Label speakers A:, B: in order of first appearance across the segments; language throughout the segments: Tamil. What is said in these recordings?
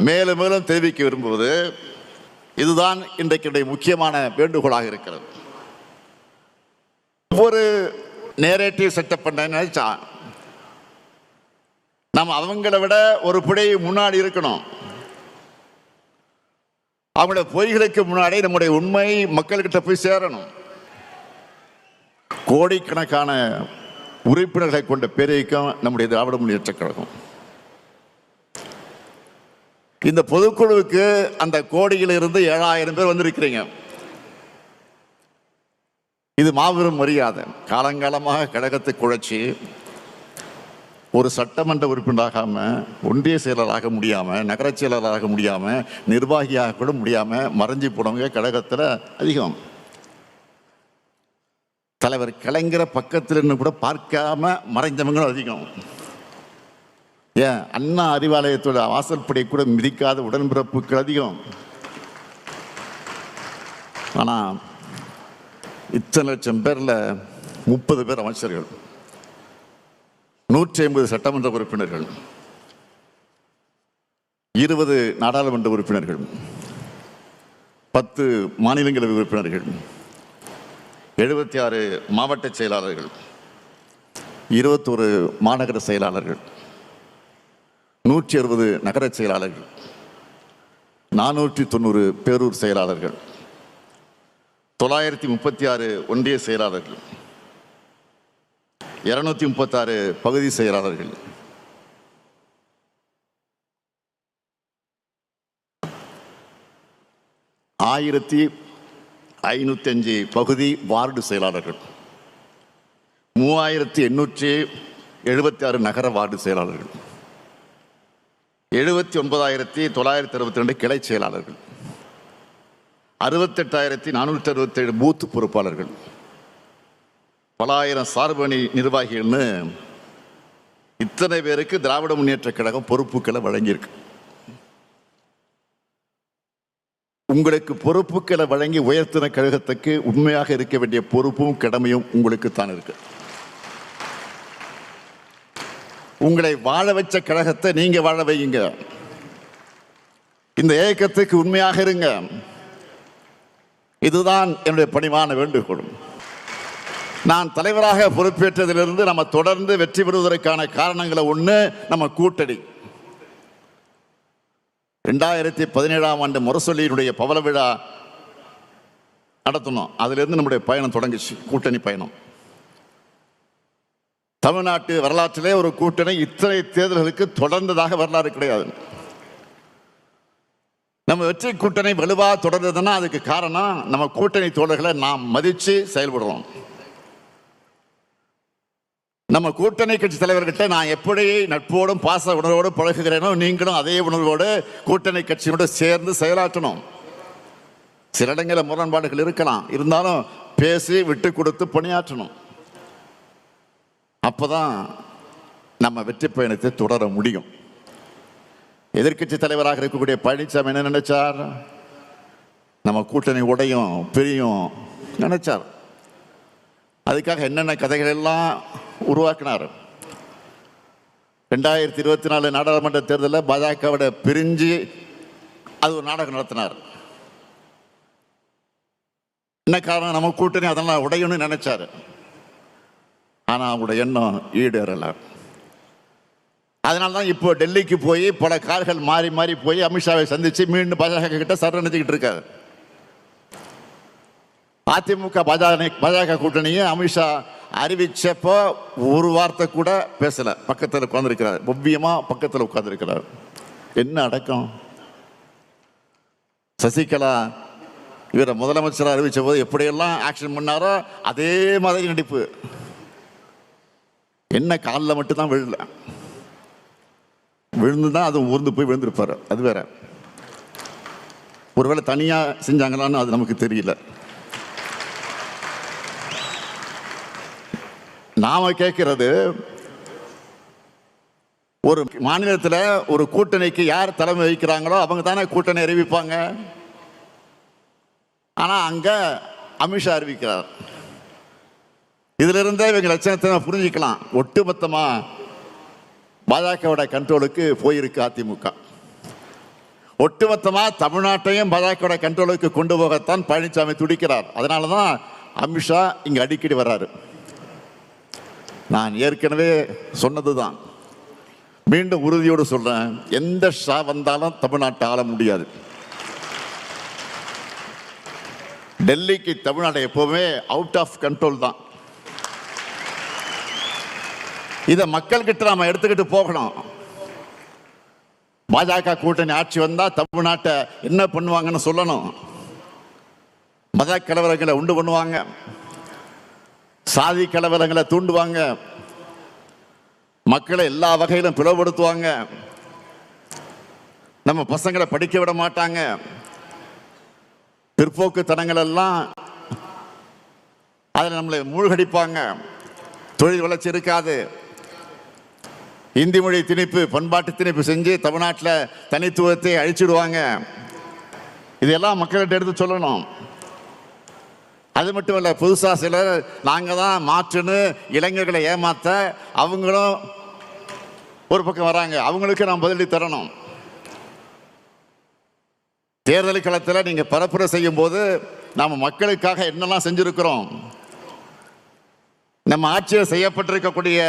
A: மேலும் மேலும் தெரிவிக்க விரும்புவது இதுதான் இன்றைக்கு முக்கியமான வேண்டுகோளாக இருக்கிறது. ஒவ்வொரு நேரேட்டிவ் செட்டப் பண்ண நினைச்சா நம்ம அவங்கள விட ஒரு பிழை முன்னாடி இருக்கணும். அவங்களோட பொய்களுக்கு முன்னாடி நம்முடைய உண்மை மக்கள்கிட்ட போய் சேரணும். கோடிக்கணக்கான உறுப்பினர்களை கொண்ட பேரியக்கம் நம்முடைய திராவிட முன்னேற்ற கழகம். இந்த பொதுக்குழுவுக்கு அந்த கோடியிலிருந்து ஏழாயிரம் பேர் வந்திருக்கிறீங்க. இது மாபெரும் மரியாதை. காலங்காலமாக கழகத்தை குழைச்சி ஒரு சட்டமன்ற உறுப்பினராகாம ஒன்றிய செயலராக முடியாம நகரச் செயலராக முடியாம நிர்வாகியாக கூட முடியாம மறைஞ்சு போனவங்க கழகத்தில் அதிகம். தலைவர் கலைஞரை பக்கத்தில் இருந்து கூட பார்க்காம மறைஞ்சவங்களும் அதிகம். ஏன் அண்ணா அறிவாலயத்தோட வாசல்படை கூட மிதிக்காத உடன்பிறப்புகள் அதிகம் ஆனால் இத்தனை லட்சம் பேரில் முப்பது பேர் அமைச்சர்கள். நூற்றி ஐம்பது சட்டமன்ற உறுப்பினர்கள். இருபது நாடாளுமன்ற உறுப்பினர்கள். பத்து மாநிலங்களவை உறுப்பினர்கள். எழுபத்தி ஆறு மாவட்ட செயலாளர்கள். இருபத்தொரு மாநகர செயலாளர்கள். நூற்றி அறுபது நகர செயலாளர்கள் நானூற்றி தொண்ணூறு பேரூர் செயலாளர்கள் தொள்ளாயிரத்தி முப்பத்தி ஆறு ஒன்றிய செயலாளர்கள் இருநூத்தி முப்பத்தாறு பகுதி செயலாளர்கள். ஆயிரத்தி ஐநூத்தி அஞ்சு பகுதி வார்டு செயலாளர்கள் மூவாயிரத்தி எண்ணூற்றி எழுபத்தி ஆறு நகர வார்டு செயலாளர்கள். எழுபத்தி ஒன்பதாயிரத்தி தொள்ளாயிரத்தி அறுபத்தி ரெண்டு கிளை செயலாளர்கள். அறுபத்தெட்டாயிரத்தி நானூற்றி அறுபத்தேழு பூத்து பொறுப்பாளர்கள். பலாயிரம் சார்பணி நிர்வாகிகள்னு இத்தனை பேருக்கு திராவிட முன்னேற்ற கழகம் பொறுப்புகளை வழங்கியிருக்கு. உங்களுக்கு பொறுப்புகளை வழங்கி உயர்த்தின கழகத்துக்கு உண்மையாக இருக்க வேண்டிய பொறுப்பும் கடமையும் உங்களுக்கு தான் இருக்குது உங்களை வாழ வச்ச கழகத்தை நீங்க வாழ வையுங்க. இந்த ஏக்கத்துக்கு உண்மையாக இருங்க. இதுதான் என்னுடைய பணிவான வேண்டுகோள். நான் தலைவராக பொறுப்பேற்றதிலிருந்து நம்ம தொடர்ந்து வெற்றி பெறுவதற்கான காரணங்களை ஒன்று நம்ம கூட்டணி. ரெண்டாயிரத்தி பதினேழாம் ஆண்டு முரசொலியினுடைய பவள விழா நடத்தணும். அதுலேருந்து நம்முடைய பயணம் தொடங்குச்சு கூட்டணி பயணம். தமிழ்நாட்டு வரலாற்றிலே ஒரு கூட்டணி இத்தனை தேர்தல்களுக்கு தொடர்ந்ததாக வரலாறு கிடையாது. நம்ம வெற்றி கூட்டணி வலுவாக தொடர்ந்ததுன்னா அதுக்கு காரணம் நம்ம கூட்டணி தோழர்களை நாம் மதித்து செயல்படுறோம். நம்ம கூட்டணி கட்சி தலைவர்கிட்ட நான் எப்படி நட்போடும் பாச உணர்வோடும் பழகுகிறேனோ நீங்களும் அதே உணர்வோடு கூட்டணி கட்சியோடு சேர்ந்து செயலாற்றணும். சில இடங்களில் முரண்பாடுகள் இருக்கலாம். இருந்தாலும் பேசி விட்டு கொடுத்து பணியாற்றணும். அப்போ தான் நம்ம வெற்றி பயணத்தை தொடர முடியும். எதிர்க்கட்சி தலைவராக இருக்கக்கூடிய பழனிசாமி என்ன நினைச்சார்? நம்ம கூட்டணி உடையும் பிரியும் நினைச்சார். அதுக்காக என்னென்ன கதைகள் எல்லாம் உருவாக்கினார்? ரெண்டாயிரத்தி இருபத்தி நாலு நாடாளுமன்ற தேர்தலில் பாஜகவோட பிரிஞ்சு அது ஒரு நாடகம் நடத்தினார். என்ன காரணம்? நம்ம கூட்டணி அதெல்லாம் உடையணும்னு நினைச்சாரு. ஆனால் அவங்களோட எண்ணம் ஈடேறலை. அதனால தான் இப்போ டெல்லிக்கு போய் பல கார்கள் மாறி மாறி போய் அமித்ஷாவை சந்தித்து மீண்டும் பாஜக கிட்ட சரணடைஞ்சிக்கிட்டு இருக்காரு. அதிமுக பாஜக பாஜக கூட்டணியை அமித்ஷா அறிவிச்சப்போ ஒரு வார்த்தை கூட பேசலை. பக்கத்தில் உட்காந்துருக்கிறார் ஒவ்வியமாக பக்கத்தில் உட்காந்துருக்கிறார் என்ன அடக்கம்? சசிகலா இவரை முதலமைச்சராக அறிவித்த போது எப்படியெல்லாம் ஆக்ஷன் பண்ணாரோ அதே மாதிரி நடிப்பு. என்ன காலில் மட்டும்தான் விழல. விழுந்து தான் அது ஊர்ந்து போய் விழுந்திருப்பார். அது வேற. ஒருவேளை தனியாக செஞ்சாங்களான்னு அது நமக்கு தெரியல. நாம கேட்கிறது ஒரு மாநிலத்தில் ஒரு கூட்டணிக்கு யார் தலைமை வகிக்கிறாங்களோ அவங்க தானே கூட்டணி அறிவிப்பாங்க. ஆனால் அங்கே அமித்ஷா அறிவிக்கிறார். இதுல இருந்தே இவங்க லட்சணத்தை நம்ம புரிஞ்சுக்கலாம். ஒட்டுமொத்தமா பாஜகவோட கண்ட்ரோலுக்கு போயிருக்கு அதிமுக. ஒட்டுமொத்தமா தமிழ்நாட்டையும் பாஜகவோட கண்ட்ரோலுக்கு கொண்டு போகத்தான் பழனிசாமி துடிக்கிறார். அதனால தான் அமித்ஷா இங்க அடிக்கடி வர்றாரு. நான் ஏற்கனவே சொன்னதுதான். மீண்டும் உறுதியோடு சொல்றேன். எந்த ஷா வந்தாலும் தமிழ்நாட்டை ஆள முடியாது. டெல்லிக்கு தமிழ்நாடு எப்பவுமே அவுட் ஆஃப் கண்ட்ரோல் தான். இதை மக்கள்கிட்ட நாம எடுத்துக்கிட்டு போகணும். பாஜக கூட்டணி ஆட்சி வந்தா தமிழ்நாட்டை என்ன பண்ணுவாங்கன்னு சொல்லணும். மத கலவரங்களை உண்டு பண்ணுவாங்க. சாதி கலவரங்களை தூண்டுவாங்க. மக்களை எல்லா வகையிலும் பிளவுபடுத்துவாங்க. நம்ம பசங்களை படிக்க விட மாட்டாங்க. பிற்போக்குத்தனங்கள் எல்லாம் அதில் நம்மளை மூழ்கடிப்பாங்க. தொழில் வளர்ச்சி இருக்காது. இந்தி மொழி திணிப்பு பண்பாட்டு திணிப்பு செஞ்சு தமிழ்நாட்டில் தனித்துவத்தை அழிச்சிடுவாங்க. இதெல்லாம் மக்கள்கிட்ட எடுத்து சொல்லணும். அது மட்டும் இல்லை புதுசாக சிலர் நாங்கள் தான் மாற்றுன்னு இளைஞர்களை ஏமாத்த அவங்களும் ஒரு பக்கம் வராங்க. அவங்களுக்கு நாம் பதிலடி தரணும். தேர்தல் களத்தில் நீங்கள் பரப்புரை செய்யும் போது நாம் மக்களுக்காக என்னெல்லாம் செஞ்சுருக்கிறோம்? நம்ம ஆட்சியில் செய்யப்பட்டிருக்கக்கூடிய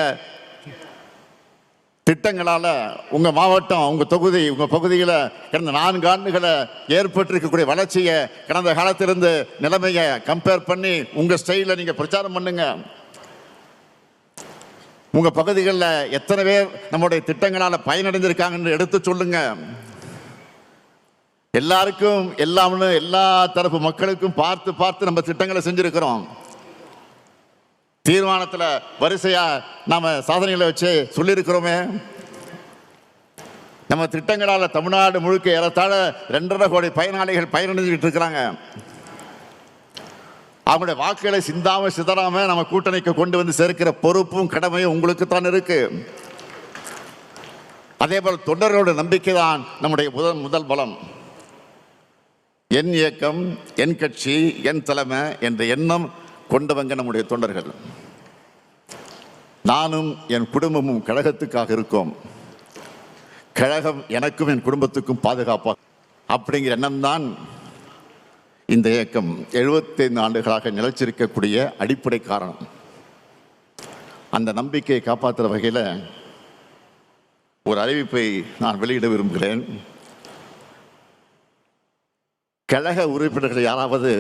A: திட்டங்களால் உங்கள் மாவட்டம் உங்கள் தொகுதி உங்கள் பகுதியில் கடந்த நான்கு ஆண்டுகளை ஏற்பட்டிருக்கக்கூடிய வளர்ச்சியை கடந்த காலத்திலிருந்து நிலைமையை கம்பேர் பண்ணி உங்கள் ஸ்டைலில் நீங்கள் பிரச்சாரம் பண்ணுங்க. உங்கள் பகுதிகளில் எத்தனை பேர் நம்முடைய திட்டங்களால் பயனடைந்திருக்காங்கன்னு எடுத்து சொல்லுங்க. எல்லாருக்கும் எல்லாம்னு எல்லா தரப்பு மக்களுக்கும் பார்த்து பார்த்து நம்ம திட்டங்களை செஞ்சுருக்கிறோம். தீர்மானத்தில் வரிசையாக நாம் சாதனைகளை வச்சு சொல்லியிருக்கிறோமே. நம்ம திட்டங்களால் தமிழ்நாடு முழுக்க ஏறத்தாழ ரெண்டரை கோடி பயனாளிகள் பயனடைஞ்சுக்கிட்டு இருக்கிறாங்க. அவங்களுடைய வாக்குகளை சிந்தாமல் சிதறாமல் நம்ம கூட்டணிக்கு கொண்டு வந்து சேர்க்கிற பொறுப்பும் கடமையும் உங்களுக்கு தான் இருக்கு. அதே போல் தொண்டர்களோட நம்பிக்கை தான் நம்முடைய முதல் முதல் பலம். என் இயக்கம் என் கட்சி என் தலைமை என்ற எண்ணம் கொண்டவங்க நம்முடைய தொண்டர்கள். நானும் என் குடும்பமும் கழகத்துக்காக இருக்கோம். கழகம் எனக்கும் என் குடும்பத்துக்கும் பாதுகாப்பாக அப்படிங்கிற எண்ணம் தான் இந்த இயக்கம் 75 ஆண்டுகளாக நிலைச்சிருக்கக்கூடிய அடிப்படை காரணம். அந்த நம்பிக்கையை காப்பாற்றுற வகையில் ஒரு அறிவிப்பை நான் வெளியிட விரும்புகிறேன். கழக உறுப்பினர்கள் யாராவது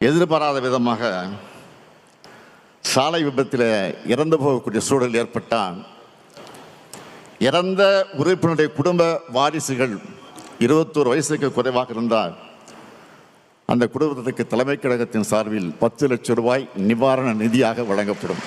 A: எதிர்பாராத விதமாக சாலை விபத்தில் இறந்து போகக்கூடிய சூழல் ஏற்பட்டால் இறந்த உறுப்பினருடைய குடும்ப வாரிசுகள் இருபத்தோரு வயசுக்கு குறைவாக இருந்தால் அந்த குடும்பத்துக்கு தலைமை கழகத்தின் சார்பில் பத்து லட்சம் ரூபாய் நிவாரண நிதியாக வழங்கப்படும்.